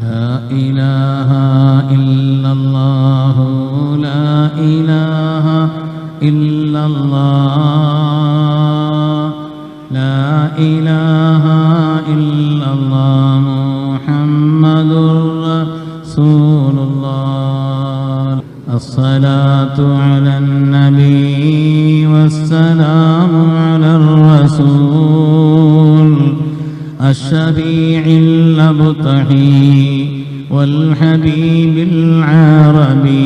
لا إله إلا والحبيب العربي.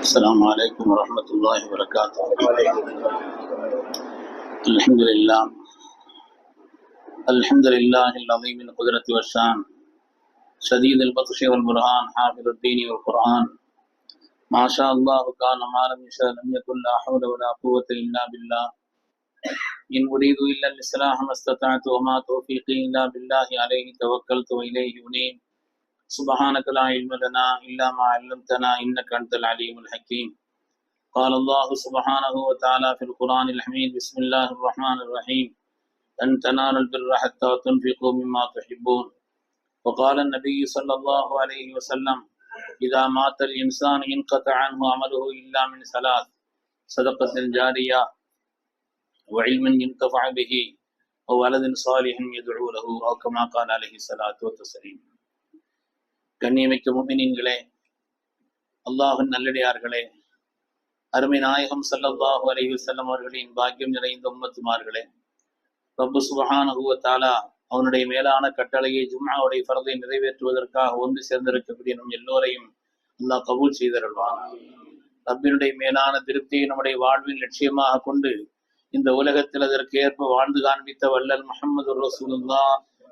السلام عليكم ورحمة الله وبركاته. الحمد لله. الحمد لله العظيم القدرة والشان. شديد البطش والبرهان حافظ الدين والقرآن. ما شاء الله كان ما لم يشاء لم يكن لا حول ولا قوة إلا بالله. إن أريد إلا الإصلاح ما استطعت وما توفيقي إلا بالله عليه توكلت وإليه أنيب. سبحانك لا علم لنا إلا ما علمتنا إنك أنت العليم الحكيم. قال الله سبحانه وتعالى في القرآن الحميد بسم الله الرحمن الرحيم. لن تنالوا البر حتى تنفقوا مما تحبون. وقال النبي صلى الله عليه وسلم إذا مات الإنسان انقطع عنه عمله إلا من ثلاث صدقة جارية وعلم ينتفع به وولد صالح يدعو له أو كما قال عليه الصلاة والتسليم கண்ணியமிக்க முமினின்களே அல்லாஹின் நல்லடியார்களே அருமை நாயகம் ஸல்லல்லாஹு அலைஹி வஸல்லம் அவர்களின் பாக்கியம் நிறைந்த உம்மத்துமார்களே ரப்பு சுபஹானஹு வ தஆலா அவனுடைய மேலான கட்டளையை ஜும்மாவுடைய பரதை நிறைவேற்றுவதற்காக ஒன்று சேர்ந்திருக்கக்கூடிய நம் எல்லோரையும் அல்லாஹ் கபூல் செய்தருள்வான். ரப்பினுடைய மேலான திருப்தியை நம்முடைய வாழ்வின் லட்சியமாக கொண்டு இந்த உலகத்தில் அதற்கு ஏற்ப வாழ்ந்து காண்பித்த வல்லல் முகமது ரசூலுல்லா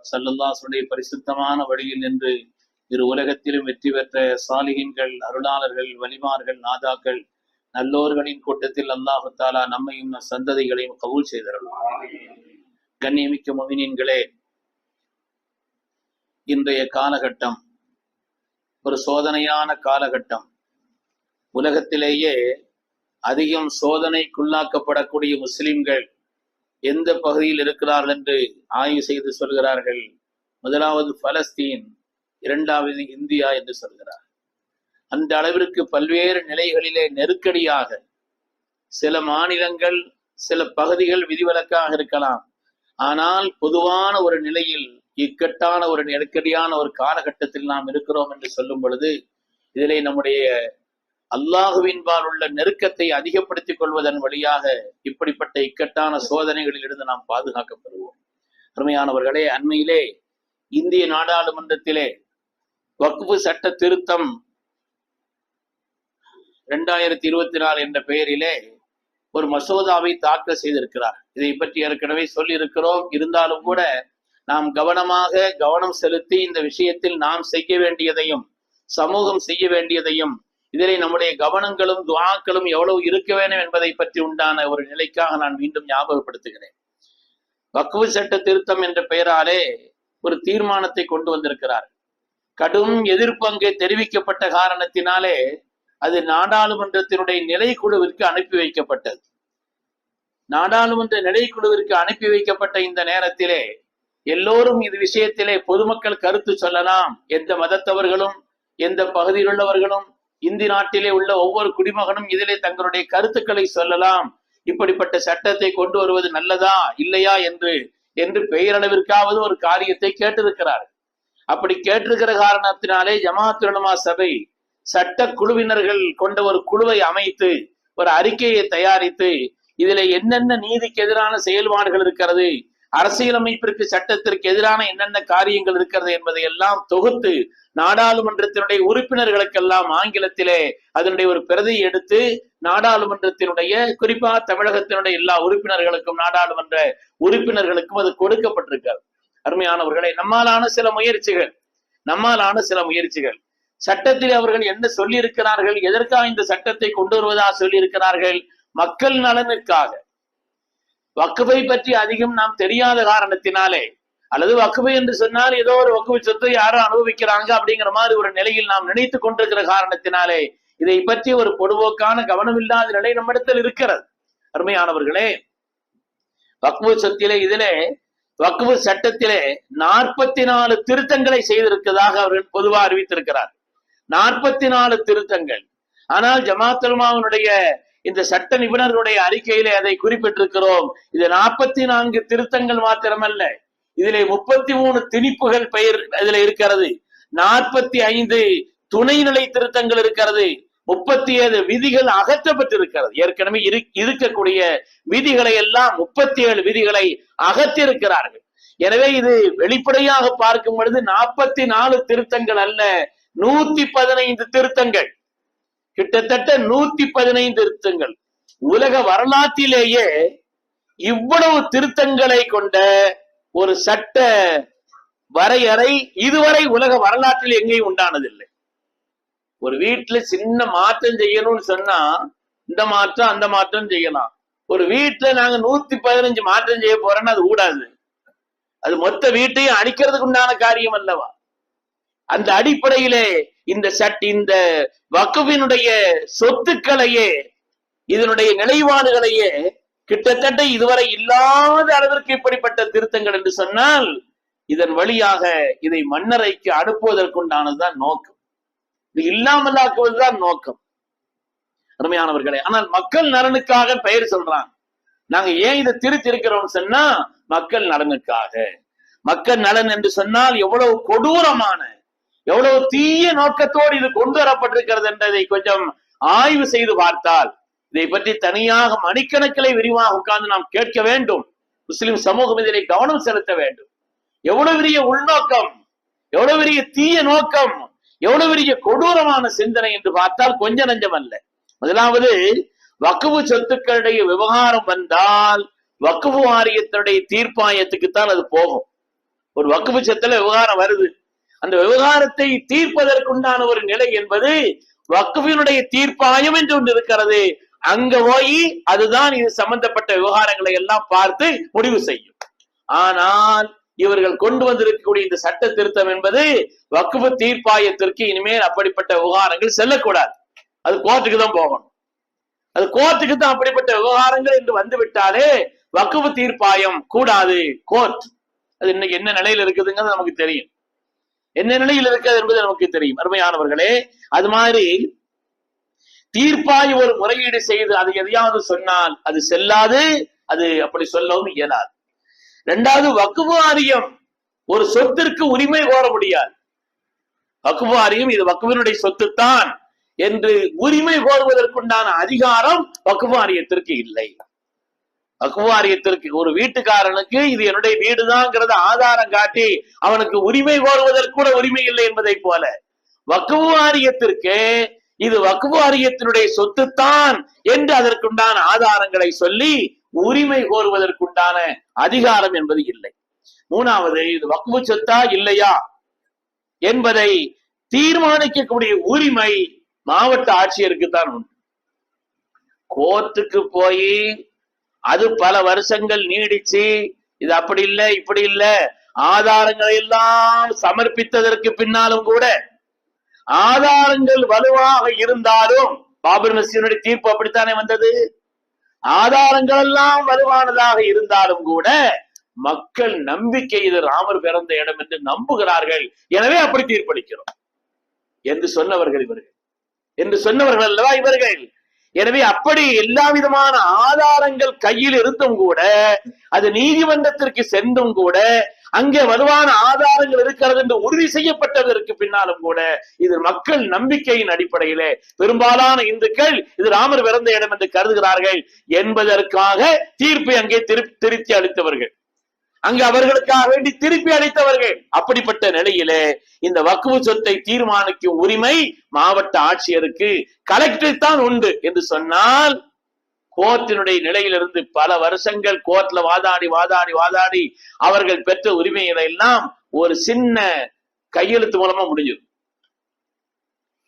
சல்லுல்லாசுடைய பரிசுத்தமான வழியில் நின்று இரு உலகத்திலும் வெற்றி பெற்ற சாலிகின்கள் அருளாளர்கள் வலிமார்கள் நாதாக்கள் நல்லோர்களின் கூட்டத்தில் அல்லாஹு தாலா நம்மையும் நம் சந்ததிகளையும் கவுல் செய்தருள்வான். கண்ணியமிக்க மொமினியன்களே இன்றைய காலகட்டம் ஒரு சோதனையான காலகட்டம். உலகத்திலேயே அதிகம் சோதனைக்குள்ளாக்கப்படக்கூடிய முஸ்லிம்கள் எந்த பகுதியில் இருக்கிறார்கள் என்று ஆய்வு செய்து சொல்கிறார்கள். முதலாவது பலஸ்தீன் இரண்டாவது இந்தியா என்று சொல்கிறார். அந்த அளவிற்கு பல்வேறு நிலைகளிலே நெருக்கடியாக சில மாநிலங்கள் சில பகுதிகள் விதிவிலக்காக இருக்கலாம். ஆனால் பொதுவான ஒரு நிலையில் இக்கட்டான ஒரு நெருக்கடியான ஒரு காலகட்டத்தில் நாம் இருக்கிறோம் என்று சொல்லும் பொழுது இதிலே நம்முடைய அல்லாஹுவின்பால் உள்ள நெருக்கத்தை அதிகப்படுத்திக் கொள்வதன் வழியாக இப்படிப்பட்ட இக்கட்டான சோதனைகளில் இருந்து நாம் பாதுகாக்கப்படுவோம். அருமையானவர்களே அண்மையிலே இந்திய நாடாளுமன்றத்திலே வக்ஃபு சட்ட திருத்தம் இரண்டாயிரத்தி இருபத்தி நாலு என்ற பெயரிலே ஒரு மசோதாவை தாக்கல் செய்திருக்கிறார். இதை பற்றி ஏற்கனவே சொல்லி இருக்கிறோம் இருந்தாலும் கூட நாம் கவனமாக கவனம் செலுத்தி இந்த விஷயத்தில் நாம் செய்ய வேண்டியதையும் சமூகம் செய்ய வேண்டியதையும் இதிலே நம்முடைய கவனங்களும் துவாக்களும் எவ்வளவு இருக்க வேண்டும் என்பதை பற்றி உண்டான ஒரு நிலைக்காக நான் மீண்டும் ஞாபகப்படுத்துகிறேன். வக்குவு சட்ட திருத்தம் என்ற பெயராலே ஒரு தீர்மானத்தை கொண்டு வந்திருக்கிறார். கடும் எதிர்ப்பு அங்கே தெரிவிக்கப்பட்ட காரணத்தினாலே அது நாடாளுமன்றத்தினுடைய நிலைக்குழுவிற்கு அனுப்பி வைக்கப்பட்டது. நாடாளுமன்ற நிலைக்குழுவிற்கு அனுப்பி வைக்கப்பட்ட இந்த நேரத்திலே எல்லோரும் இது விஷயத்திலே பொதுமக்கள் கருத்து சொல்லலாம். எந்த மதத்தவர்களும் எந்த பகுதியில் உள்ளவர்களும் இந்தி நாட்டிலே உள்ள ஒவ்வொரு குடிமகனும் இதிலே தங்களுடைய கருத்துக்களை சொல்லலாம். இப்படிப்பட்ட சட்டத்தை கொண்டு வருவது நல்லதா இல்லையா என்று என்று பெயரளவிற்காவது ஒரு காரியத்தை கேட்டிருக்கிறார் அப்படி கேட்டிருக்கிற காரணத்தினாலே ஜமாத்துலமா சபை சட்ட குழுவினர்கள் கொண்ட ஒரு குழுவை அமைத்து ஒரு அறிக்கையை தயாரித்து இதுல என்னென்ன நீதிக்கு எதிரான செயல்பாடுகள் இருக்கிறது அரசியலமைப்பிற்கு சட்டத்திற்கு எதிரான என்னென்ன காரியங்கள் இருக்கிறது என்பதை எல்லாம் தொகுத்து நாடாளுமன்றத்தினுடைய உறுப்பினர்களுக்கெல்லாம் ஆங்கிலத்திலே அதனுடைய ஒரு பிரதி எடுத்து நாடாளுமன்றத்தினுடைய குறிப்பா தமிழகத்தினுடைய எல்லா உறுப்பினர்களுக்கும் நாடாளுமன்ற உறுப்பினர்களுக்கும் அது கொடுக்கப்பட்டிருக்கிறது. அருமையானவர்களை நம்மாலான சில முயற்சிகள் நம்மாலான சில முயற்சிகள். சட்டத்தில் அவர்கள் என்ன சொல்லியிருக்கிறார்கள் எதற்காக இந்த சட்டத்தை கொண்டு வருவதாக சொல்லியிருக்கிறார்கள் மக்கள் நலனுக்காக. வக்குவை பற்றி அதிகம் நாம் தெரியாத காரணத்தினாலே அல்லது வக்குவை என்று சொன்னால் ஏதோ ஒரு வக்குவை சொத்தை யாரோ அனுபவிக்கிறாங்க அப்படிங்கிற மாதிரி ஒரு நிலையில் நாம் நினைத்துக் கொண்டிருக்கிற காரணத்தினாலே இதை பற்றி ஒரு பொதுவோக்கான கவனம் இல்லாத நிலை நம்மிடத்தில் இருக்கிறது. அருமையானவர்களே வக்பு சொத்திலே இதிலே வக்பு சட்டத்திலே நாற்பத்தி நாலு திருத்தங்களை செய்திருக்கிறதாக அவர்கள் பொதுவாக அறிவித்திருக்கிறார். நாற்பத்தி நாலு திருத்தங்கள். ஆனால் ஜமாத்துல்மாவினுடைய இந்த சட்ட நிபுணர்களுடைய அறிக்கையிலே அதை குறிப்பிட்டிருக்கிறோம். இது நாற்பத்தி நான்கு திருத்தங்கள் மாத்திரமல்ல. இதிலே முப்பத்தி மூணு திணிப்புகள் பெயர் இதுல இருக்கிறது. நாற்பத்தி ஐந்து துணைநிலை திருத்தங்கள் இருக்கிறது. முப்பத்தி ஏழு விதிகள் அகற்றப்பட்டிருக்கிறது. ஏற்கனவே இரு- இருக்கக்கூடிய விதிகளை எல்லாம் முப்பத்தி ஏழு விதிகளை அகற்றிருக்கிறார்கள். எனவே இது வெளிப்படையாக பார்க்கும் பொழுது நாற்பத்தி நாலு திருத்தங்கள் அல்ல நூத்தி பதினைந்து திருத்தங்கள். கிட்டத்தட்ட நூத்தி பதினைந்து திருத்தங்கள். உலக வரலாற்றிலேயே இவ்வளவு திருத்தங்களை கொண்ட ஒரு சட்ட வரையறை இதுவரை உலக வரலாற்றில் எங்கேயும் உண்டானதில்லை. ஒரு வீட்டுல சின்ன மாற்றம் செய்யணும்னு சொன்னா இந்த மாற்றம் அந்த மாற்றம் செய்யலாம். ஒரு வீட்டுல நாங்க நூத்தி பதினஞ்சு மாற்றம் செய்ய போறோம்னா அது கூடாது அது மொத்த வீட்டையும் அழிக்கிறதுக்கு உண்டான காரியம் அல்லவா? அந்த அடிப்படையிலே இந்த சட் இந்த வக்குவினுடைய சொத்துக்களையே இதனுடைய நினைவாடுகளையே கிட்டத்தட்ட இதுவரை இல்லாத அளவிற்கு இப்படிப்பட்ட திருத்தங்கள் என்று சொன்னால் இதன் வழியாக இதை மன்னரைக்கு அனுப்புவதற்குண்டானதுதான் நோக்கம். இது இல்லாமலாக்குவதுதான் நோக்கம். அருமையானவர்களே ஆனால் மக்கள் நலனுக்காக பெயர் சொல்றாங்க. நாங்க ஏன் இதை திருத்திருக்கிறோம் சொன்னா மக்கள் நலனுக்காக. மக்கள் நலன் என்று சொன்னால் எவ்வளவு கொடூரமான எவ்வளவு தீய நோக்கத்தோடு இது கொண்டு வரப்பட்டிருக்கிறது என்றதை கொஞ்சம் ஆய்வு செய்து பார்த்தால் இதை பற்றி தனியாக மணிக்கணக்கிலே விரிவாக உட்கார்ந்து நாம் கேட்க வேண்டும். முஸ்லிம் சமூகம் இதனை கவனம் செலுத்த வேண்டும். எவ்வளவு பெரிய உள்நோக்கம் எவ்வளவு பெரிய தீய நோக்கம் எவ்வளவு பெரிய கொடூரமான சிந்தனை என்று பார்த்தால் கொஞ்ச நஞ்சம் அல்ல. முதலாவது வக்குவு சொத்துக்களுடைய விவகாரம் வந்தால் வக்குவு வாரியத்தினுடைய தீர்ப்பாயத்துக்கு தான் அது போகும். ஒரு வக்குவு சொத்துல விவகாரம் வருது. அந்த விவகாரத்தை தீர்ப்பதற்குண்டான ஒரு நிலை என்பது வக்குவினுடைய தீர்ப்பாயம் என்று ஒன்று இருக்கிறது. அங்க போய் அதுதான் இது சம்பந்தப்பட்ட விவகாரங்களை எல்லாம் பார்த்து முடிவு செய்யும். ஆனால் இவர்கள் கொண்டு வந்திருக்கக்கூடிய இந்த சட்ட திருத்தம் என்பது வக்குவு தீர்ப்பாயத்திற்கு இனிமேல் அப்படிப்பட்ட விவகாரங்கள் செல்லக்கூடாது. அது கோர்ட்டுக்கு தான் போகணும். அது கோர்ட்டுக்கு தான் அப்படிப்பட்ட விவகாரங்கள் என்று வந்து விட்டாலே வக்குவு தீர்ப்பாயம் கூடாது. கோர்ட். அது இன்னைக்கு என்ன நிலையில இருக்குதுங்கிறது நமக்கு தெரியும். என்ன நிலையில் இருக்கிறது என்பது நமக்கு தெரியும். அருமையானவர்களே அது மாதிரி தீர்ப்பாய் ஒரு முறையீடு செய்து அது எதையாவது சொன்னால் அது செல்லாது அது அப்படி சொல்லவும் இயலாது. இரண்டாவது வக்குவு வாரியம் ஒரு சொத்திற்கு உரிமை கோர முடியாது. வக்குவு வாரியம் இது வக்குவினுடைய சொத்துத்தான் என்று உரிமை கோருவதற்குண்டான அதிகாரம் வக்குவாரியத்திற்கு இல்லை. வக்குவு ஒரு வீட்டுக்காரனுக்கு இது என்னுடைய வீடுதாங்கிறத ஆதாரம் காட்டி அவனுக்கு உரிமை கோருவதற்கு கூட உரிமை இல்லை என்பதை போல. வக்குவு வாரியத்திற்கு இது வக்குவு வாரியத்தினுடைய சொத்துத்தான் என்று அதற்குண்டான ஆதாரங்களை சொல்லி உரிமை கோருவதற்குண்டான அதிகாரம் என்பது இல்லை. மூணாவது இது வக்குவு சொத்தா இல்லையா என்பதை தீர்மானிக்கக்கூடிய உரிமை மாவட்ட ஆட்சியருக்கு தான் உண்டு. கோர்ட்டுக்கு போய் அது பல வருஷங்கள் நீடிச்சு இது அப்படி இல்லை இப்படி இல்ல. ஆதாரங்களை எல்லாம் சமர்ப்பித்ததற்கு பின்னாலும் கூட ஆதாரங்கள் வலுவாக இருந்தாலும் பாபர் மசீனுடைய தீர்ப்பு அப்படித்தானே வந்தது? ஆதாரங்கள் எல்லாம் வலுவானதாக இருந்தாலும் கூட மக்கள் நம்பிக்கை இது ராமர் பிறந்த இடம் என்று நம்புகிறார்கள். எனவே அப்படி தீர்ப்பளிக்கிறோம். என்று சொன்னவர்கள் இவர்கள். என்று சொன்னவர்கள் அல்லவா இவர்கள்? எனவே அப்படி எல்லா விதமான ஆதாரங்கள் கையில் இருந்தும் கூட அது நீதிமன்றத்திற்கு சென்றும் கூட அங்கே வலுவான ஆதாரங்கள் இருக்கிறது என்று உறுதி செய்யப்பட்டதற்கு பின்னாலும் கூட இது மக்கள் நம்பிக்கையின் அடிப்படையிலே பெரும்பாலான இந்துக்கள் இது ராமர் பிறந்த இடம் என்று கருதுகிறார்கள் என்பதற்காக தீர்ப்பை அங்கே திரு- திருத்தி அளித்தவர்கள். அங்கு அவர்களுக்காக வேண்டி திருப்பி அளித்தவர்கள். அப்படிப்பட்ட நிலையிலே இந்த வக்குவு சொத்தை தீர்மானிக்கும் உரிமை மாவட்ட ஆட்சியருக்கு கலெக்டர் தான் உண்டு என்று சொன்னால் கோர்ட்டினுடைய நிலையிலிருந்து பல வருஷங்கள் கோர்ட்ல வாதாடி வாதாடி வாதாடி அவர்கள் பெற்ற உரிமைகளை எல்லாம் ஒரு சின்ன கையெழுத்து மூலமா முடிஞ்சது.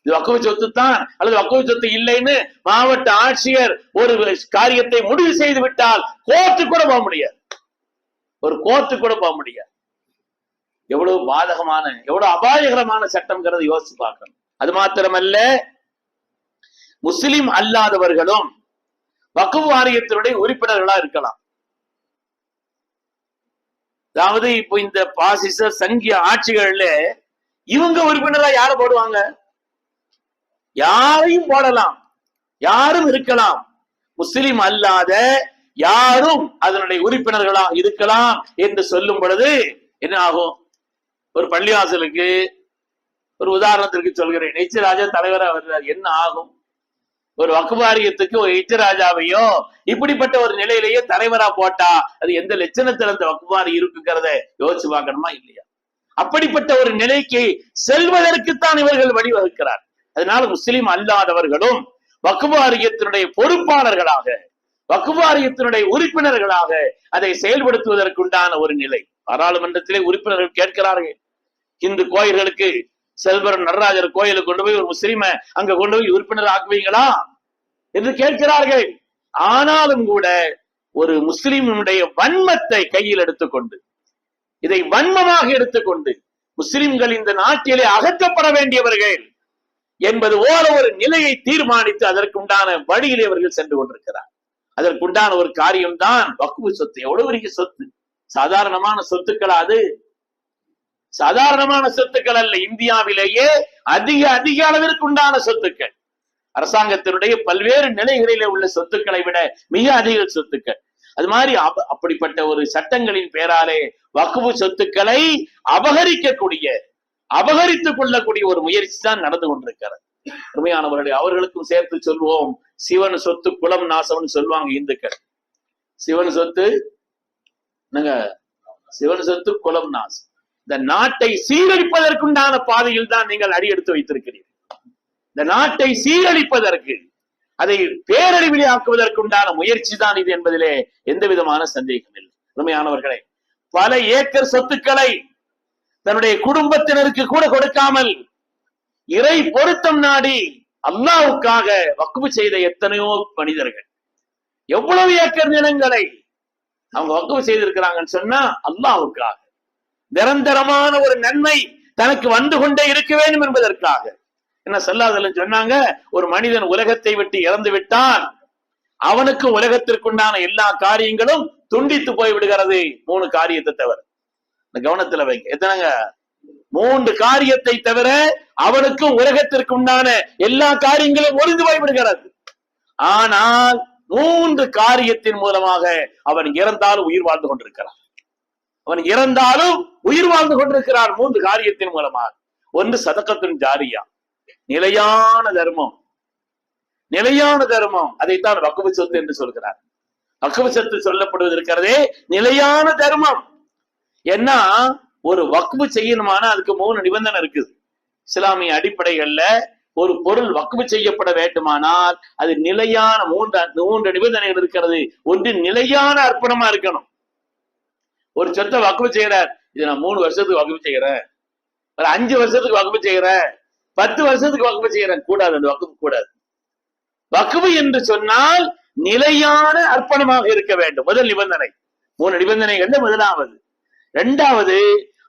இது வக்குவ சொத்து தான் அல்லது வக்குவ சொத்து இல்லைன்னு மாவட்ட ஆட்சியர் ஒரு காரியத்தை முடிவு செய்து விட்டால் கோர்ட்டு கூட போக முடியாது. ஒரு கோர்ட்டு கூட போக முடியாது. எவ்வளவு பாதகமான எவ்வளவு அபாயகரமான சட்டம்ங்கிறத யோசிச்சு பார்க்கணும். அது மாத்திரமல்ல முஸ்லிம் அல்லாதவர்களும் வக்குப் வாரியத்தினுடைய உறுப்பினர்களா இருக்கலாம். அதாவது இப்போ இந்த பாசிச சங்கிய ஆட்சிகள்ல இவங்க உறுப்பினரா யார போடுவாங்க? யாரையும் போடலாம். யாரும் இருக்கலாம். முஸ்லிம் அல்லாத யாரும் அதனுடைய உறுப்பினர்களா இருக்கலாம் என்று சொல்லும் பொழுது என்ன ஆகும்? ஒரு பள்ளிவாசலுக்கு ஒரு உதாரணத்திற்கு சொல்கிறேன். எச்சராஜா தலைவரா வருகிறார் என்ன ஆகும்? ஒரு வக்குவாரியத்துக்கு ஒரு எச்சராஜாவையோ இப்படிப்பட்ட ஒரு நிலையிலேயே தலைவரா போட்டா அது எந்த லட்சணத்துல அந்த வக்குவாரி இருக்குங்கிறத யோசிச்சு பார்க்கணுமா இல்லையா? அப்படிப்பட்ட ஒரு நிலைக்கு செல்வதற்குத்தான் இவர்கள் வழிவகுக்கிறார். அதனால முஸ்லிம் அல்லாதவர்களும் வக்குவாரியத்தினுடைய பொறுப்பாளர்களாக வக்குவாரியத்தினுடைய உறுப்பினர்களாக அதை செயல்படுத்துவதற்குண்டான ஒரு நிலை. பாராளுமன்றத்திலே உறுப்பினர்கள் கேட்கிறார்கள். இந்து கோயில்களுக்கு செல்வரன் நடராஜர் கோயிலுக்கு கொண்டு போய் ஒரு முஸ்லிம அங்க கொண்டு போய் உறுப்பினர் ஆக்குவீங்களா? என்று கேட்கிறார்கள். ஆனாலும் கூட ஒரு முஸ்லிமுடைய வன்மத்தை கையில் எடுத்துக்கொண்டு இதை வன்மமாக எடுத்துக்கொண்டு முஸ்லிம்கள் இந்த நாட்டிலே அகற்றப்பட வேண்டியவர்கள் என்பது ஓர ஒரு நிலையை தீர்மானித்து அதற்குண்டான வழியிலே அவர்கள் சென்று கொண்டிருக்கிறார் அதற்குண்டான ஒரு காரியம்தான் வக்குவு சொத்து. எவ்வளவு பெரிய சொத்து? சாதாரணமான சொத்துக்களா அது. சாதாரணமான சொத்துக்கள் அல்ல. இந்தியாவிலேயே அதிக அதிக அளவிற்கு உண்டான சொத்துக்கள். அரசாங்கத்தினுடைய பல்வேறு நிலைகளிலே உள்ள சொத்துக்களை விட மிக அதிக சொத்துக்கள். அது மாதிரி அப்படிப்பட்ட ஒரு சட்டங்களின் பேராலே வக்குவு சொத்துக்களை அபகரிக்கக்கூடிய அபகரித்துக் கொள்ளக்கூடிய ஒரு முயற்சி தான் நடந்து கொண்டிருக்கிறது. உண்மையானவர்களே அவர்களுக்கும் சேர்த்து சொல்வோம். சிவன் சொத்து குலம் நாசம்னு சொல்லுவாங்க இந்துக்கள். சிவன் சொத்து என்னங்க? சிவன் சொத்து குலம் நாசம். இந்த நாட்டை சீரழிப்பதற்குண்டான பாதையில் தான் நீங்கள் அடியெடுத்து வைத்திருக்கிறீர்கள். இந்த நாட்டை சீரழிப்பதற்கு அதை பேரழிவிலே ஆக்குவதற்குண்டான முயற்சி தான் இது என்பதிலே எந்த விதமான சந்தேகம் இல்லை. உண்மையானவர்களே பல ஏக்கர் சொத்துக்களை தன்னுடைய குடும்பத்தினருக்கு கூட கொடுக்காமல் இறை பொருத்தம் நாடி அல்லாவுக்காக வக்குவு செய்த எத்தனையோ மனிதர்கள். எவ்வளவு ஏக்கர் நிலங்களை அவங்க வக்குவு செய்திருக்கிறாங்கன்னு சொன்னா அல்லாவுக்காக நிரந்தரமான ஒரு நன்மை தனக்கு வந்து கொண்டே இருக்க வேண்டும் என்பதற்காக. என்ன சொல்லாதல்ல சொன்னாங்க? ஒரு மனிதன் உலகத்தை விட்டு இறந்து விட்டான். அவனுக்கு உலகத்திற்குண்டான எல்லா காரியங்களும் துண்டித்து போய் விடுகிறது. மூணு காரியத்தை தவிர. இந்த கவனத்துல வைங்க. எத்தனைங்க? மூன்று காரியத்தை தவிர அவனுக்கு உலகத்திற்கு உண்டான எல்லா காரியங்களும் ஒளிந்து போய் விடுகிறது ஆனால் மூன்று காரியத்தின் மூலமாக அவன் இறந்தாலும் உயிர் வாழ்ந்து கொண்டிருக்கிறான். அவன் இறந்தாலும் உயிர் வாழ்ந்து கொண்டிருக்கிறான் மூன்று காரியத்தின் மூலமாக. ஒன்று சதக்கத்தின் ஜாரியா. நிலையான தர்மம். நிலையான தர்மம். அதைத்தான் வக்குவு சொத்து என்று சொல்கிறார். வக்குவு சொத்து சொல்லப்படுவது இருக்கிறதே நிலையான தர்மம். என்ன? ஒரு வக்பு செய்யணுமானா அதுக்கு மூணு நிபந்தனை இருக்குது. இஸ்லாமிய அடிப்படைகள்ல ஒரு பொருள் வக்பு செய்யப்பட வேண்டுமானால் அது நிலையான மூன்று மூன்று நிபந்தனைகள் இருக்கிறது. ஒன்று நிலையான அர்ப்பணமா இருக்கணும். ஒரு சொத்தை வக்பு செய்யறார். இது நான் மூணு வருஷத்துக்கு வகுப்பு செய்யறேன். ஒரு அஞ்சு வருஷத்துக்கு வகுப்பு செய்யறேன். பத்து வருஷத்துக்கு வகுப்பு செய்யறேன். கூடாது அந்த வகுப்பு கூடாது. வகுப்பு என்று சொன்னால் நிலையான அர்ப்பணமாக இருக்க வேண்டும். முதல் நிபந்தனை. மூணு நிபந்தனைகள்ல முதலாவது. ரெண்டாவது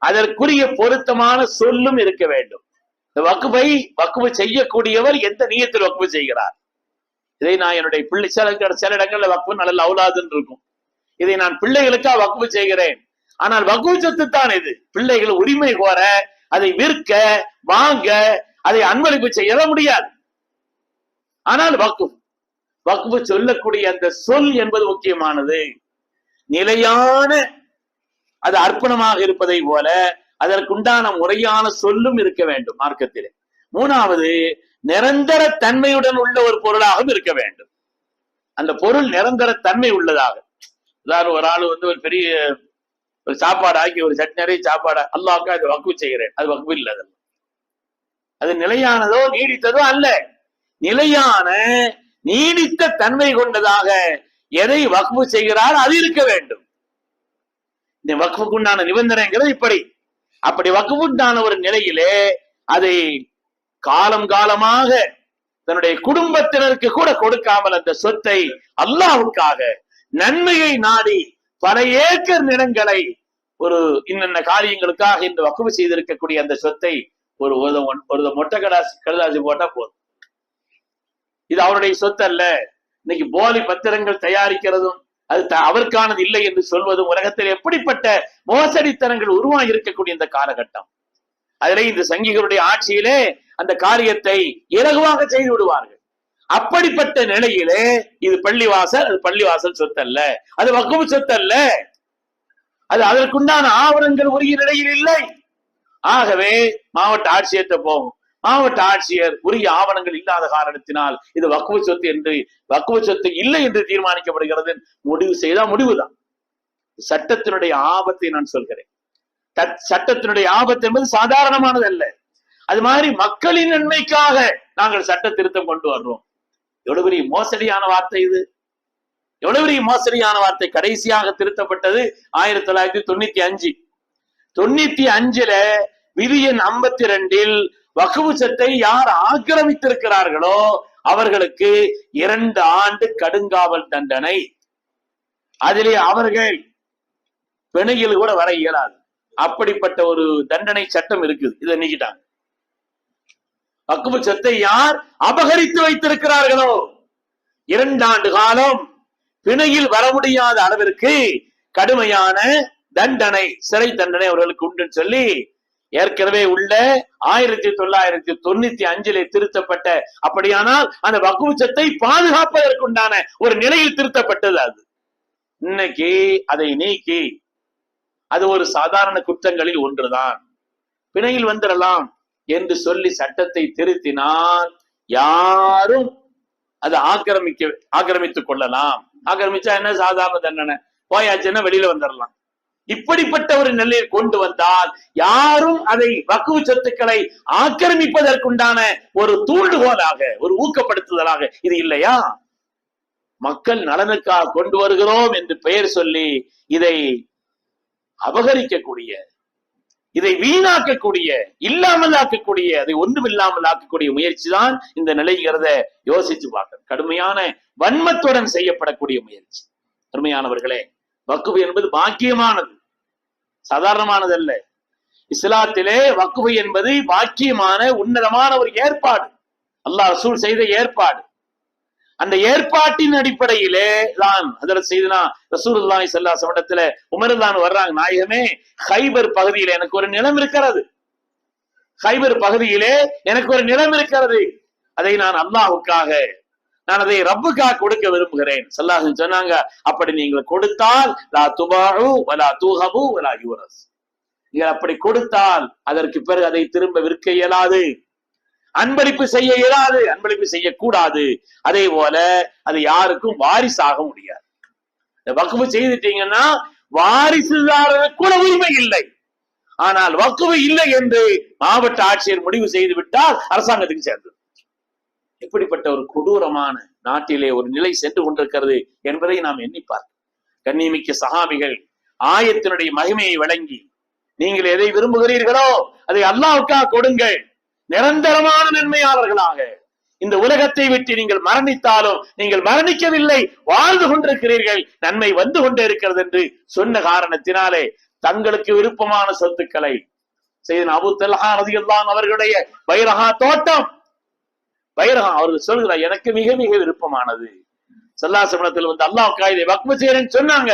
அதற்குரிய பொருத்தமான சொல்லும் இருக்க வேண்டும். இந்த வக்குவை வக்குவு செய்யக்கூடியவர் எந்த நீயத்தில் வக்குவு செய்கிறார்? இதை நான் என்னுடைய பிள்ளை சில சில இடங்கள்ல வக்குவு நல்ல அவுலாதுன்னு இருக்கும். இதை நான் பிள்ளைகளுக்காக வக்குவு செய்கிறேன். ஆனால் வக்குவு சொத்து தான் இது. பிள்ளைகள் உரிமை கோர அதை விற்க வாங்க அதை அன்பளிப்பு செய்ய முடியாது. ஆனால் வக்குவ் வக்குவு சொல்லக்கூடிய அந்த சொல் என்பது முக்கியமானது. நிலையான அது அர்ப்பணமாக இருப்பதை போல அதற்குண்டான முறையான சொல்லும் இருக்க வேண்டும் மார்க்கத்திலே. மூணாவது நிரந்தர தன்மையுடன் உள்ள ஒரு பொருளாகவும் இருக்க வேண்டும். அந்த பொருள் நிரந்தர தன்மை உள்ளதாக. அதாவது ஒரு ஆள் வந்து ஒரு பெரிய ஒரு சாப்பாடு ஆக்கி ஒரு சட்னரை சாப்பாடு அல்லாவுக்கா அது வக்குவு செய்கிறேன். அது வக்குவு இல்லை அதெல்லாம். அது நிலையானதோ நீடித்ததோ அல்ல. நிலையான நீடித்த தன்மை கொண்டதாக எதை வக்பு செய்கிறார் அது இருக்க வேண்டும். இந்த வக்ஃபுக்குண்டான நிபந்தனைங்கிறது இப்படி. அப்படி வக்ஃபுண்டான ஒரு நிலையிலே அதை காலம் காலமாக தன்னுடைய குடும்பத்தினருக்கு கூட கொடுக்காமல் அந்த சொத்தை அல்லாவுக்காக நன்மையை நாடி பல ஏக்கர் நிலங்களை ஒரு இன்னென்ன காரியங்களுக்காக இந்த வக்குவு செய்திருக்கக்கூடிய அந்த சொத்தை ஒரு ஒரு ஒரு மொட்டை கடாசி கடுதாசி போட்டா போதும். இது அவருடைய சொத்து அல்ல இன்னைக்கு போலி பத்திரங்கள் தயாரிக்கிறதும் அது த- அவருக்கானது இல்லை என்று சொல்வதும் உலகத்தில் எப்படிப்பட்ட மோசடித்தனங்கள் உருவாகி இருக்கக்கூடிய இந்த காலகட்டம். அதிலே இந்த சங்கிகளுடைய ஆட்சியிலே அந்த காரியத்தை இலகுவாக செய்து விடுவார்கள். அப்படிப்பட்ட நிலையிலே இது பள்ளிவாசல் அது பள்ளிவாசல் சொத்து அல்ல அது வக்குவு சொத்து அல்ல அது அதற்குண்டான ஆவணங்கள் உரிய நிலையில் இல்லை. ஆகவே மாவட்ட ஆட்சியர்கிட்ட போகும் மாவட்ட ஆட்சியர் உரிய ஆவணங்கள் இல்லாத காரணத்தினால் இது வக்குவ சொத்து என்று வக்குவ சொத்து இல்லை என்று தீர்மானிக்கப்படுகிறது. முடிவு செய்தால் முடிவுதான். சட்டத்தினுடைய ஆபத்தை நான் சொல்கிறேன். தத்- சட்டத்தினுடைய ஆபத்து என்பது சாதாரணமானது அல்ல. அது மாதிரி மக்களின் நன்மைக்காக நாங்கள் சட்ட திருத்தம் கொண்டு வர்றோம். எவ்வளவு பெரிய மோசடியான வார்த்தை இது. எவ்வளவு பெரிய மோசடியான வார்த்தை. கடைசியாக திருத்தப்பட்டது ஆயிரத்தி தொள்ளாயிரத்தி தொண்ணூத்தி அஞ்சு. தொண்ணூத்தி அஞ்சுல விதி எண் ஐம்பத்தி ரெண்டில் வகுவு சட்டை யார் ஆக்கிரமித்திருக்கிறார்களோ அவர்களுக்கு இரண்டு ஆண்டு கடுங்காவல் தண்டனை. அதிலே அவர்கள் பிணையில் கூட வர இயலாது. அப்படிப்பட்ட ஒரு தண்டனை சட்டம் இருக்குது. இதை நீக்கிட்டாங்க. வக்குவு சொத்தை யார் அபகரித்து வைத்திருக்கிறார்களோ? இரண்டாண்டு காலம் பிணையில் வர முடியாத அளவிற்கு கடுமையான தண்டனை சிறை தண்டனை அவர்களுக்கு உண்டுன்னு சொல்லி ஏற்கனவே உள்ள ஆயிரத்தி தொள்ளாயிரத்தி தொண்ணூத்தி அஞ்சிலே திருத்தப்பட்ட அப்படியானால் அந்த வகுச்சத்தை பாதுகாப்பதற்குண்டான ஒரு நிலையில் திருத்தப்பட்டது அது. இன்னைக்கு அதை நீக்கி அது ஒரு சாதாரண குற்றங்களில் ஒன்றுதான். பிணையில் வந்துடலாம் என்று சொல்லி சட்டத்தை திருத்தினால் யாரும் அதை ஆக்கிரமிக்க ஆக்கிரமித்துக் கொள்ளலாம். ஆக்கிரமிச்சா என்ன சாதாரண தண்டனை? போயாச்சுன்னா வெளியில வந்துடலாம். இப்படிப்பட்ட ஒரு நிலையை கொண்டு வந்தால் யாரும் அதை வக்குவு சொத்துக்களை ஆக்கிரமிப்பதற்குண்டான ஒரு தூண்டுகோலாக ஒரு ஊக்கப்படுத்துதலாக இது இல்லையா? மக்கள் நலனுக்காக கொண்டு வருகிறோம் என்று பெயர் சொல்லி இதை அபகரிக்கக்கூடிய இதை வீணாக்கக்கூடிய இல்லாமல் ஆக்கக்கூடிய அதை ஒன்றுமில்லாமல் ஆக்கக்கூடிய முயற்சி தான் இந்த நிலைங்கிறத யோசிச்சு பார்க்க கடுமையான வன்மத்துடன் செய்யப்படக்கூடிய முயற்சி. அருமையானவர்களே வக்குவு என்பது பாக்கியமானது. சாதாரணமானது அல்ல இஸ்லாத்திலே வக்குவு என்பது பாக்கியமான உன்னதமான ஒரு ஏற்பாடு. அல்லாஹ் ரசூல் செய்த ஏற்பாடு. அந்த ஏற்பாட்டின் அடிப்படையிலே தான் அதில் செய்தனா ரசூலுல்லாஹி சல்லா சமடத்துல இடத்துல உமர்தான் வர்றாங்க. நாயகமே ஹைபர் பகுதியில எனக்கு ஒரு நிலம் இருக்கிறது. ஹைபர் பகுதியிலே எனக்கு ஒரு நிலம் இருக்கிறது. அதை நான் அல்லாஹ்வுக்காக நான் அதை ரப்புக்காக கொடுக்க விரும்புகிறேன். சல்லாஹன் சொன்னாங்க அப்படி நீங்கள் கொடுத்தால் லா துபாஹு வலா தூகமு வலா யூரஸ் நீங்கள் அப்படி கொடுத்தால் அதற்கு பிறகு அதை திரும்ப விற்க இயலாது. அன்பளிப்பு செய்ய இயலாது அன்பளிப்பு செய்யக்கூடாது. அதே போல அது யாருக்கும் வாரிசாக முடியாது. இந்த வக்குவு செய்துட்டீங்கன்னா வாரிசுதாரர் கூட உரிமை இல்லை. ஆனால் வக்குவு இல்லை என்று மாவட்ட ஆட்சியர் முடிவு செய்து விட்டால் அரசாங்கத்துக்கு சேர்ந்தது எப்படிப்பட்ட ஒரு கொடூரமான நாட்டிலே ஒரு நிலை சென்று கொண்டிருக்கிறது என்பதை நாம் எண்ணி பார்க்கிறோம். கண்ணிமிக்க சகாபிகள் ஆயத்தினுடைய மகிமையை வழங்கி நீங்கள் எதை விரும்புகிறீர்களோ அதை அல்லாவுக்காக கொடுங்கள். நிரந்தரமான நன்மையாளர்களாக. இந்த உலகத்தை விட்டு நீங்கள் மரணித்தாலும் நீங்கள் மரணிக்கவில்லை வாழ்ந்து கொண்டிருக்கிறீர்கள் நன்மை வந்து கொண்டே இருக்கிறது என்று சொன்ன காரணத்தினாலே தங்களுக்கு விருப்பமான சொத்துக்களை செய்தன் அபு தல்ஹா ரதியுல்லான் அவர்களுடைய பைரஹா தோட்டம் பைரகம் அவர்கள் சொல்கிறார் எனக்கு மிக மிக விருப்பமானது. சல்லாசமனத்தில் வந்து அல்லாஹ் இதை வக்ம செய்யறேன்னு சொன்னாங்க.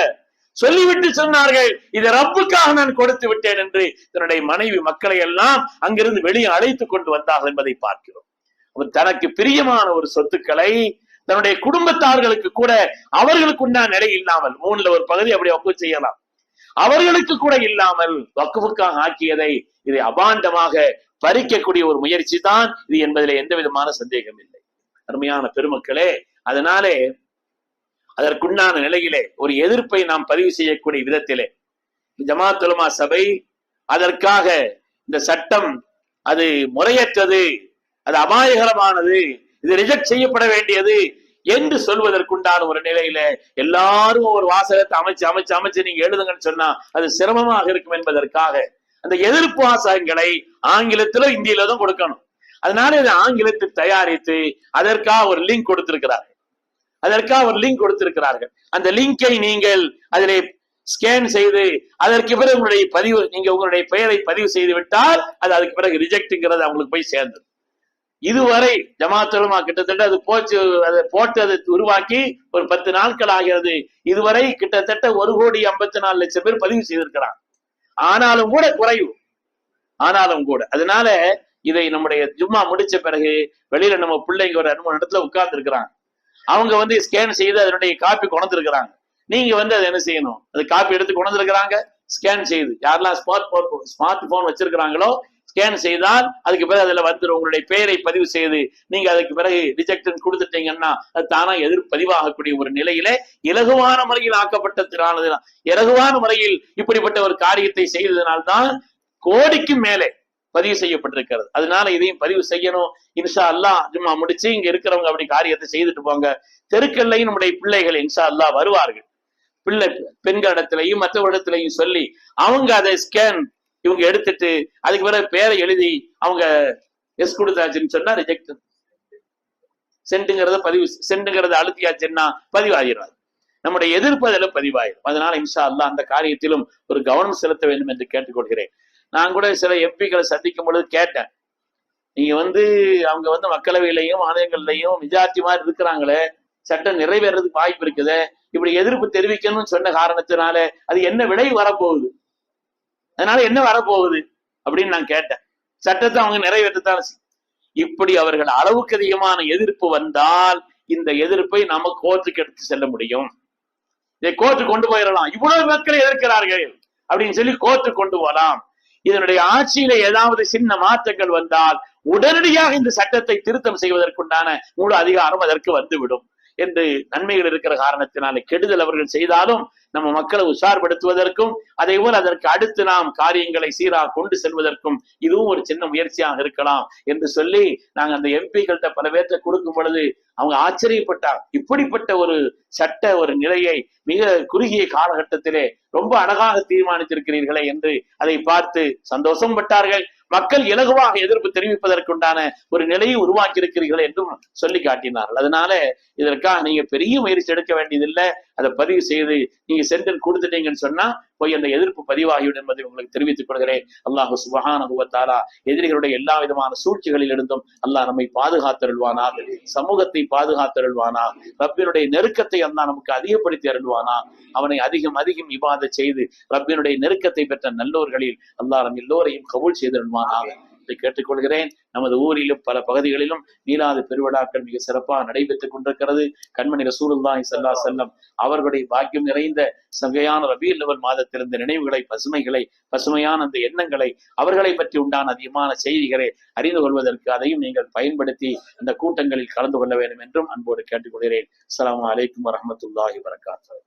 சொல்லிவிட்டு சொன்னார்கள். இதை ரப்புக்காக நான் கொடுத்து விட்டேன் என்று தன்னுடைய மனைவி மக்களை எல்லாம் அங்கிருந்து வெளியே அழைத்து கொண்டு வந்தார்கள் என்பதை பார்க்கிறோம். அவர் தனக்கு பிரியமான ஒரு சொத்துக்களை தன்னுடைய குடும்பத்தார்களுக்கு கூட அவர்களுக்கு உண்டான நிலை இல்லாமல் மூணுல ஒரு பகுதி அப்படி வக்கு செய்யலாம். அவர்களுக்கு கூட இல்லாமல் வக்குவுக்காக ஆக்கியதை இதை அபாண்டமாக பறிக்கக்கூடிய ஒரு முயற்சி தான் இது என்பதில் எந்த விதமான சந்தேகம் இல்லை. அருமையான பெருமக்களே அதனாலே அதற்குண்டான நிலையிலே ஒரு எதிர்ப்பை நாம் பதிவு செய்யக்கூடிய விதத்திலே ஜமாத்துலமா சபை அதற்காக இந்த சட்டம் அது முறையற்றது அது அபாயகரமானது இது ரிஜெக்ட் செய்யப்பட வேண்டியது என்று சொல்வதற்குண்டான ஒரு நிலையில எல்லாரும் ஒரு வாசகத்தை அமைச்சு அமைச்சு அமைச்சு நீங்க எழுதுங்கன்னு சொன்னா அது சிரமமாக இருக்கும் என்பதற்காக அந்த எதிர்ப்பு வாசகங்களை ஆங்கிலத்திலோ இந்தியில தான் கொடுக்கணும். அதனால இதை ஆங்கிலத்தில் தயாரித்து அதற்காக ஒரு லிங்க் கொடுத்திருக்கிறார்கள். அதற்காக ஒரு லிங்க் கொடுத்திருக்கிறார்கள். அந்த லிங்கை நீங்கள் அதிலே ஸ்கேன் செய்து அதற்கு பிறகு உங்களுடைய பதிவு நீங்க உங்களுடைய பெயரை பதிவு செய்து விட்டால் அது அதுக்கு பிறகு ரிஜெக்ட்ங்கிறது அவங்களுக்கு போய் சேர்ந்தது இதுவரை ஜமாத்துலமா கிட்டத்தட்ட அது போச்சு அதை போட்டு அதை உருவாக்கி ஒரு பத்து நாட்கள் ஆகிறது. இதுவரை கிட்டத்தட்ட ஒரு கோடி ஐம்பத்தி நாலு லட்சம் பேர் பதிவு செய்திருக்கிறான் ஆனாலும் கூட குறைவு. ஆனாலும் கூட. அதனால இதை நம்முடைய ஜும்மா முடிச்ச பிறகு வெளியில நம்ம பிள்ளைங்க ஒரு ரெண்டு மூணு இடத்துல உட்கார்ந்து இருக்கிறாங்க அவங்க வந்து ஸ்கேன் செய்து அதனுடைய காப்பி கொண்டிருக்கிறாங்க நீங்க வந்து அதை என்ன செய்யணும்? அது காப்பி எடுத்து கொண்டிருக்கிறாங்க ஸ்கேன் செய்து. யாரெல்லாம் ஸ்மார்ட் போன் ஸ்மார்ட் போன் வச்சிருக்கிறாங்களோ ஸ்கேன் செய்தால் அதுக்கு பிறகு அதுல வந்துடும் உங்களுடைய பெயரை பதிவு செய்து நீங்க அதுக்கு பிறகு ரிஜெக்டன் கொடுத்துட்டீங்கன்னா அது தானா எதிர் பதிவாகக்கூடிய ஒரு நிலையிலே இலகுவான முறையில் ஆக்கப்பட்டதுனால இலகுவான முறையில் இப்படிப்பட்ட ஒரு காரியத்தை செய்ததுனால்தான் கோடிக்கு மேலே பதிவு செய்யப்பட்டிருக்கிறது. அதனால இதையும் பதிவு செய்யணும். இன்ஷா அல்லா ஜும்மா முடிச்சு இங்க இருக்கிறவங்க அப்படி காரியத்தை செய்துட்டு போங்க. தெருக்கல்லையும் நம்முடைய பிள்ளைகள் இன்ஷா அல்லாஹ் வருவார்கள். பிள்ளை பெண்களிடத்திலையும் மற்றவரிடத்திலையும் சொல்லி அவங்க அதை ஸ்கேன் இவங்க எடுத்துட்டு அதுக்கு பிறகு பேரை எழுதி அவங்க எஸ் கொடுத்தாச்சுன்னு சொன்னா ரிஜெக்ட் சென்ட்டுங்கிறத பதிவு சென்ட்டுங்கிறத அழுத்தியாச்சுன்னா பதிவாகிறார் நம்முடைய எதிர்ப்பு அதில் பதிவாயிடும் அதனால இன்ஷா அல்லா அந்த காரியத்திலும் ஒரு கவனம் செலுத்த வேண்டும் என்று கேட்டுக்கொள்கிறேன். நான் கூட சில எம்பிக்களை சந்திக்கும் பொழுது கேட்டேன். நீங்க வந்து அவங்க வந்து மக்களவையிலையும் மாநிலங்கள்லையும் மெஜாரிட்டி மாதிரி இருக்கிறாங்களே சட்டம் நிறைவேறதுக்கு வாய்ப்பு இருக்குது இப்படி எதிர்ப்பு தெரிவிக்கணும்னு சொன்ன காரணத்தினால அது என்ன விலை வரப்போகுது? அதனால என்ன வரப்போகுது அப்படின்னு நான் கேட்டேன். சட்டத்தை அவங்க நிறைவேற்றத்தான் இப்படி அவர்கள் அளவுக்கு அதிகமான எதிர்ப்பு வந்தால் இந்த எதிர்ப்பை நாம கோர்ட்டுக்கு எடுத்து செல்ல முடியும். இதை கோர்ட்டு கொண்டு போயிடலாம். இவ்வளவு மக்கள் எதிர்க்கிறார்கள் அப்படின்னு சொல்லி கோர்ட்டு கொண்டு போகலாம். இதனுடைய ஆட்சியில ஏதாவது சின்ன மாற்றங்கள் வந்தால் உடனடியாக இந்த சட்டத்தை திருத்தம் செய்வதற்குண்டான முழு அதிகாரம் அதற்கு வந்துவிடும். என்று நன்மைகள் இருக்கிற காரணத்தினாலே கெடுதல் அவர்கள் செய்தாலும் நம்ம மக்களை உஷார்படுத்துவதற்கும் அதே போல் அதற்கு அடுத்து நாம் காரியங்களை சீராக கொண்டு செல்வதற்கும் இதுவும் ஒரு சின்ன முயற்சியாக இருக்கலாம் என்று சொல்லி நாங்க அந்த எம்பிகள்கிட்ட பல பேர்த்த கொடுக்கும் பொழுது அவங்க ஆச்சரியப்பட்டாங்க. இப்படிப்பட்ட ஒரு சட்ட ஒரு நிலையை மிக குறுகிய காலகட்டத்திலே ரொம்ப அழகாக தீர்மானித்திருக்கிறீர்களே என்று அதை பார்த்து சந்தோஷம் பட்டார்கள். மக்கள் இலகுவாக எதிர்ப்பு தெரிவிப்பதற்குண்டான ஒரு நிலையை உருவாக்கி இருக்கிறீர்கள் என்றும் சொல்லி காட்டினார்கள். அதனால இதற்காக நீங்க பெரிய முயற்சி எடுக்க வேண்டியதில்லை. அதை பதிவு செய்து நீங்க சென்டர் கொடுத்துட்டீங்கன்னு சொன்னா போய் அந்த எதிர்ப்பு பதிவாகிவிடும் என்பதை உங்களுக்கு தெரிவித்துக் கொள்கிறேன். அல்லாஹு சுபஹானஹு வ எதிரிகளுடைய எல்லா விதமான சூழ்ச்சிகளில் இருந்தும் அல்லாஹ் நம்மை பாதுகாத்தருள்வானா சமூகத்தை பாதுகாத்தருள்வானா ரப்பினுடைய நெருக்கத்தை அல்லா நமக்கு அதிகப்படுத்தி அருள்வானா அவனை அதிகம் அதிகம் இபாத செய்து ரப்பினுடைய நெருக்கத்தை பெற்ற நல்லோர்களில் அல்லாஹ் நம் எல்லோரையும் கபூல் செய்தருள்வானாக என்று கேட்டுக்கொள்கிறேன். நமது ஊரிலும் பல பகுதிகளிலும் நீலாது பெருவிழாக்கள் மிக சிறப்பாக நடைபெற்றுக் கொண்டிருக்கிறது. கண்மணி ரசூலுல்லாஹி ஸல்லல்லாஹு செல்லம் அவர்களுடைய பாக்கியம் நிறைந்த சங்கையான ரபியுல் லெவல் மாதத்திலிருந்த நினைவுகளை பசுமைகளை பசுமையான அந்த எண்ணங்களை அவர்களை பற்றி உண்டான அதிகமான செய்திகளை அறிந்து கொள்வதற்கு அதையும் நீங்கள் பயன்படுத்தி அந்த கூட்டங்களில் கலந்து கொள்ள வேண்டும் என்றும் அன்போடு கேட்டுக்கொள்கிறேன். அஸ்லாம் அலைக்கும் வரமத்துல்லாஹி வரகாத்துஹு